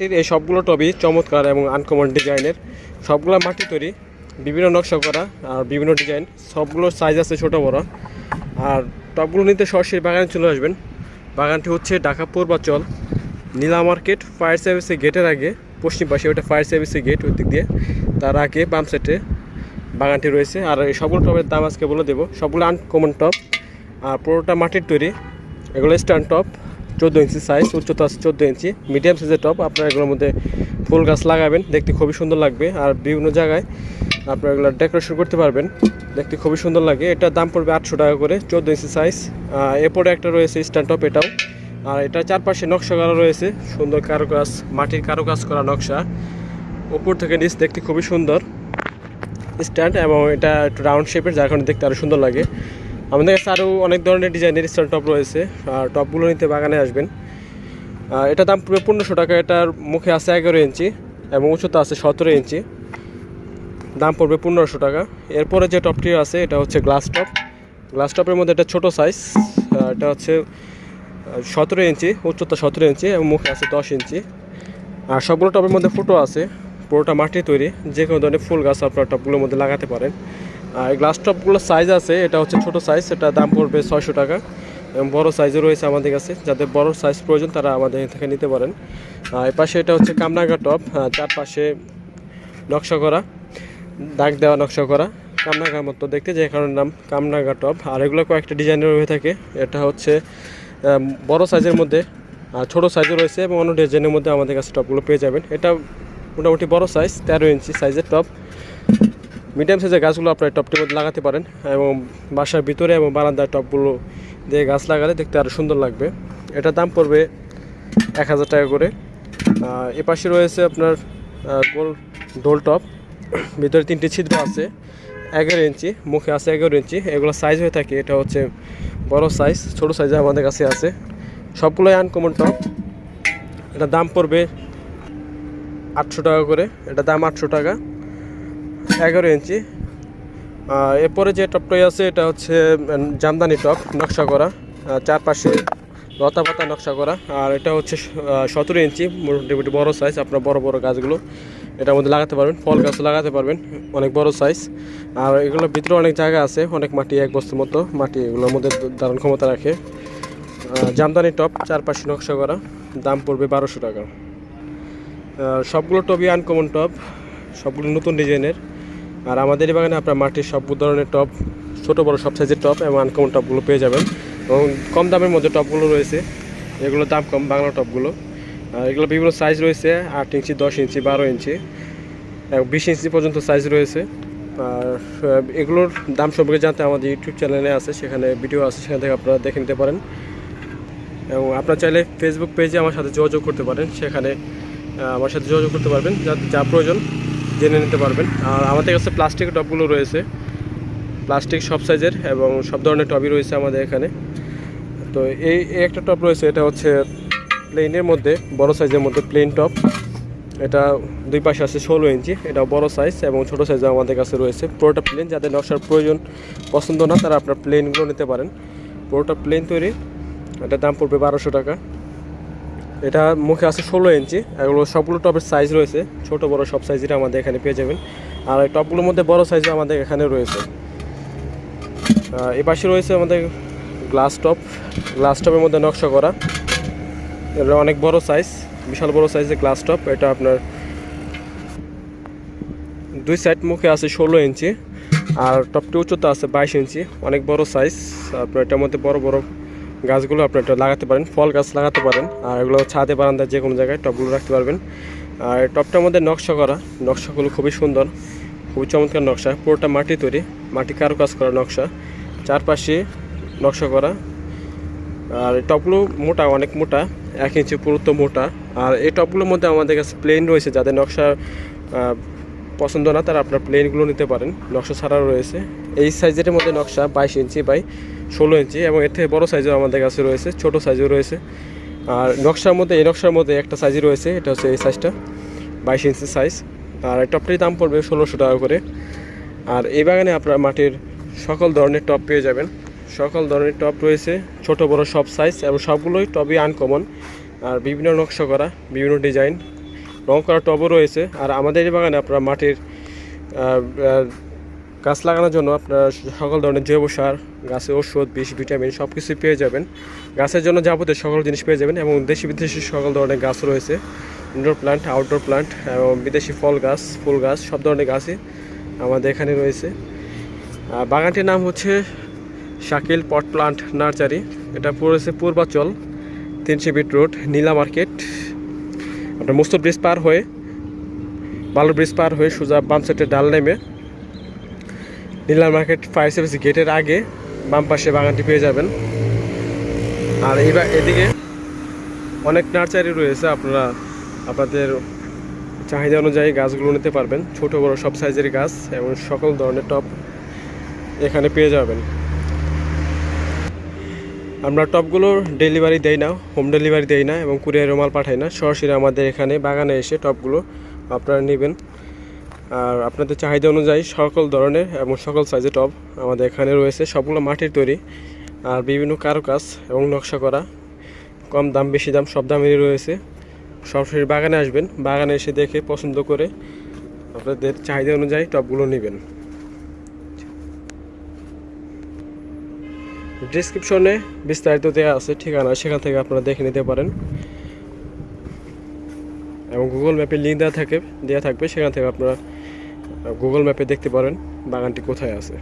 মাটির এই সবগুলো টবই চমৎকার এবং আনকমন ডিজাইনের সবগুলো মাটি তৈরি, বিভিন্ন নকশা করা আর বিভিন্ন ডিজাইন সবগুলো সাইজ আছে ছোট বড়। আর টবগুলো নিতে সরাসরি বাগানে চলে আসবেন। বাগানটি হচ্ছে ঢাকা পূর্বাচল, নীলা মার্কেট ফায়ার সার্ভিসের গেটের আগে। পশ্চিম পাশে ওটা ফায়ার সার্ভিসের গেট ওই দিক দিয়ে। তার আগে বাম সাইডে বাগানটি রয়েছে। আর এই সবগুলো টবের দাম আজকে বলে দেবো। সবগুলো আনকমন টপ আর পুরোটা মাটির তৈরি। এগুলো স্ট্যান্ড টপ চোদ্দ ইঞ্চি সাইজ উচ্চতা আছে চোদ্দ ইঞ্চি। মিডিয়াম সাইজের টপ আপনারা এগুলোর মধ্যে ফুল গাছ লাগাবেন। দেখতে খুবই সুন্দর লাগবে। আর বিভিন্ন জায়গায় আপনারা এগুলো ডেকোরেশন করতে পারবেন। দেখতে খুবই সুন্দর লাগে। এটার দাম পড়বে আটশো টাকা করে, চোদ্দ ইঞ্চি সাইজ এরপরে একটা রয়েছে স্ট্যান্ড টপ এটাও। আর এটা চারপাশে নকশা করা রয়েছে। সুন্দর কারুকাজ, মাটির কারুকাজ করা নকশা। উপর থেকে নিচ দেখতে খুবই সুন্দর। স্ট্যান্ড এবং এটা একটু রাউন্ড শেপের যার কারণে দেখতে আরও সুন্দর লাগে। আমাদের কাছে আরও অনেক ধরনের ডিজাইনের স্ট্যান্ড টপ রয়েছে। আর টপগুলো নিতে বাগানে আসবেন। এটা দাম পড়বে পনেরোশো টাকা, এটার মুখে আছে এগারো ইঞ্চি এবং উচ্চতা আছে সতেরো ইঞ্চি। দাম পড়বে পনেরোশো টাকা। এরপরে যে টপটি আছে, এটা হচ্ছে গ্লাস টপ গ্লাস টপের মধ্যে এটা ছোটো সাইজ এটা হচ্ছে সতেরো ইঞ্চি, উচ্চতা সতেরো ইঞ্চি এবং মুখে আছে দশ ইঞ্চি। আর সবগুলো টপের মধ্যে ফুটো আছে। পুরোটা মাটি তৈরি। যে কোনো ধরনের ফুল গাছ আপনার টপগুলোর মধ্যে লাগাতে পারেন। আর গ্লাস টপগুলোর সাইজ আছে, এটা হচ্ছে ছোট সাইজ এটা দাম পড়বে ছয়শো টাকা এবং বড় সাইজও রয়েছে আমাদের কাছে। যাদের বড় সাইজ প্রয়োজন, তারা আমাদের থেকে নিতে পারেন। আর পাশে এটা হচ্ছে কামনাগা টপ চারপাশে নকশা করা, দাগ দেওয়া নকশা করা কামনাগা মতো। দেখতে যে কারণে নাম কামনাগা টপ আর এগুলো কয়েকটা ডিজাইনের হয়ে থাকে। এটা হচ্ছে বড় সাইজের মধ্যে, আর ছোটো সাইজও রয়েছে এবং অন্য ডিজাইনের মধ্যে আমাদের কাছে টপগুলো পেয়ে যাবেন। এটা মোটামুটি বড় সাইজ তেরো ইঞ্চি সাইজের টপ মিডিয়াম সাইজের গাছগুলো আপনার টপটির মধ্যে লাগাতে পারেন এবং বাসার ভিতরে এবং বারান্দার টপগুলো দিয়ে গাছ লাগালে দেখতে আরও সুন্দর লাগবে। এটার দাম পড়বে এক হাজার টাকা করে। এ পাশে রয়েছে আপনার গোল ডোল টপ ভিতরে তিনটি ছিদ্র আছে, এগারো ইঞ্চি, মুখে আছে এগারো ইঞ্চি। এগুলো সাইজ হয়ে থাকে, এটা হচ্ছে বড় সাইজ ছোট সাইজে আমাদের কাছে আছে। সবগুলোই আনকমন টপ এটার দাম পড়বে আটশো টাকা করে এটা দাম আটশো টাকা। এগারো ইঞ্চি। এরপরে যে টপটাই আছে, এটা হচ্ছে জামদানি টপ, নকশা করা। চারপাশে লতা পাতা নকশা করা। আর এটা হচ্ছে সতেরো ইঞ্চি, মোটামুটি বড় সাইজ আপনার বড় বড় গাছগুলো। এটার মধ্যে লাগাতে পারবেন, ফল গাছ লাগাতে পারবেন, অনেক বড় সাইজ আর এগুলোর ভিতরে অনেক জায়গা আছে, অনেক মাটি, এক বস্তুর মতো মাটি, এগুলোর মধ্যে ধারণ ক্ষমতা রাখে। জামদানি টপ, চারপাশে নকশা করা, দাম পড়বে বারোশো টাকা। সবগুলো টপই আনকমন টপ। সবগুলো নতুন ডিজাইনের। আর আমাদের এই বাগানে আপনার মাটির সব ধরনের টপ, ছোটো, বড় সব সাইজের টপ এবং আনকমন টপগুলো পেয়ে যাবেন। এবং কম দামের মধ্যে টপগুলো রয়েছে। এগুলো দাম কম, বাংলা টপগুলো আর এগুলো বিভিন্ন সাইজ রয়েছে, আট ইঞ্চি, দশ ইঞ্চি, বারো ইঞ্চি বিশ ইঞ্চি পর্যন্ত সাইজ রয়েছে। আর এগুলোর দাম সম্পর্কে জানতে আমাদের ইউটিউব চ্যানেলে আছে, সেখানে ভিডিও আছে, সেখান থেকে আপনারা দেখে নিতে পারেন। এবং আপনারা চাইলে ফেসবুক পেজে আমার সাথে যোগাযোগ করতে পারেন। সেখানে আমার সাথে যোগাযোগ করতে পারবেন, যা যা প্রয়োজন। জেনে নিতে পারবেন। আর আমাদের কাছে প্লাস্টিকের টবগুলো রয়েছে। প্লাস্টিক সব সাইজের এবং সব ধরনের টবই রয়েছে আমাদের এখানে। তো এই একটা টপ রয়েছে, এটা হচ্ছে প্লেনের মধ্যে, বড় সাইজের মধ্যে প্লেন টপ এটা দুই পাশে আছে ষোলো ইঞ্চি এটা বড় সাইজ এবং ছোটো সাইজে আমাদের কাছে রয়েছে। পুরোটা প্লেন যাদের নকশার প্রয়োজন পছন্দ না, তারা আপনার প্লেনগুলো নিতে পারেন। পুরোটা প্লেন তৈরি, এটার দাম পড়বে বারোশো টাকা। এটা মুখে আছে ষোলো ইঞ্চি, এগুলো সবগুলো টপের সাইজ রয়েছে। ছোট, বড় সব সাইজের আমাদের এখানে পেয়ে যাবেন। আর এই টপগুলোর মধ্যে বড় সাইজ আমাদের এখানে রয়েছে। এ পাশে রয়েছে আমাদের গ্লাস টপ গ্লাস টপের মধ্যে নকশা করা। এটা অনেক বড় সাইজ বিশাল বড় সাইজের গ্লাস টপ এটা আপনার দুই সাইড মুখে আছে ষোলো ইঞ্চি, আর টপটি উচ্চতা আছে বাইশ ইঞ্চি। অনেক বড় সাইজ আপনার এটার মধ্যে বড় বড় গাছগুলো আপনি এটা লাগাতে পারেন, ফল গাছ লাগাতে পারেন, আর এগুলো ছাদে বারান্দায় যে কোনো জায়গায় টপগুলো রাখতে পারবেন। আর টপটার মধ্যে নকশা করা, নকশাগুলো খুবই সুন্দর, খুবই চমৎকার নকশা, পুরোটা মাটি তৈরি, মাটি কারও কাজ করা নকশা, চারপাশে নকশা করা। আর টপগুলো মোটা, অনেক মোটা, এক ইঞ্চি পুরুত্ব মোটা। আর এই টপগুলোর মধ্যে আমাদের কাছে প্লেন রয়েছে, যাদের নকশা পছন্দ না, তারা আপনার প্লেনগুলো নিতে পারেন, নকশা ছাড়াও রয়েছে। এই সাইজের মধ্যে নকশা বাইশ ইঞ্চি বাই ষোলো ইঞ্চি এবং এর থেকে বড়ো সাইজও আমাদের কাছে রয়েছে, ছোট সাইজও রয়েছে। আর নকশার মধ্যে, এই নকশার মধ্যে একটা সাইজই রয়েছে, এটা হচ্ছে এই সাইজটা বাইশ ইঞ্চি সাইজ আর টপটির দাম পড়বে ষোলোশো টাকা করে। আর এই বাগানে আপনার মাটির সকল ধরনের টপ পেয়ে যাবেন। সকল ধরনের টপ রয়েছে, ছোট, বড় সব সাইজ এবং সবগুলোই টপই আনকমন আর বিভিন্ন নকশা করা, বিভিন্ন ডিজাইন রং করা টবও রয়েছে। আর আমাদের এই বাগানে আপনারা মাটির গাছ লাগানোর জন্য আপনারা সকল ধরনের জৈব সার, গাছে ওষুধ বিষ, ভিটামিন সব কিছুই পেয়ে যাবেন। গাছের জন্য যাবতীয় সকল জিনিস পেয়ে যাবেন এবং দেশি বিদেশি সকল ধরনের গাছ রয়েছে। ইনডোর প্লান্ট আউটডোর প্লান্ট এবং বিদেশি ফল গাছ, ফুল গাছ, সব ধরনের গাছই আমাদের এখানে রয়েছে। বাগানটির নাম হচ্ছে শাকিল পট প্লান্ট নার্সারি। এটা পড়েছে পূর্বাচল তিনশো বিট রোড, নীলা মার্কেট। আপনার মুস্তর ব্রিজ পার হয়ে, বালু ব্রিজ পার হয়ে সোজা বাম সাইডে ডাল নেমে নীলা মার্কেট ফায়ার সার্ভিস গেটের আগে বাম পাশে বাগানটি পেয়ে যাবেন। আর এইবার এদিকে অনেক নার্সারি রয়েছে, আপনারা আপনাদের চাহিদা অনুযায়ী গাছগুলো নিতে পারবেন। ছোট, বড় সব সাইজের গাছ এবং সকল ধরনের টপ এখানে পেয়ে যাবেন। আমরা টপগুলো ডেলিভারি দেই না হোম ডেলিভারি দেই না এবং কুরিয়ারে মাল পাঠাই না। সরাসরি আমাদের এখানে বাগানে এসে টপগুলো আপনারা নেবেন। আর আপনাদের চাহিদা অনুযায়ী সকল ধরনের এবং সকল সাইজের টপ আমাদের এখানে রয়েছে। সবগুলো মাটির তৈরি আর বিভিন্ন কারুকাজ এবং নকশা করা। কম দাম, বেশি দাম, সব দামেরই রয়েছে। সরাসরি বাগানে আসবেন। বাগানে এসে দেখে পছন্দ করে আপনাদের চাহিদা অনুযায়ী টপগুলো নেবেন। ডিসক্রিপশনে বিস্তারিত দেওয়া আছে ঠিকানা, সেখান থেকে আপনারা দেখে নিতে পারেন। এবং গুগল ম্যাপে লিঙ্ক দেওয়া থাকে দেওয়া থাকবে, সেখান থেকে আপনারা গুগল ম্যাপে দেখতে পারেন বাগানটি কোথায় আছে।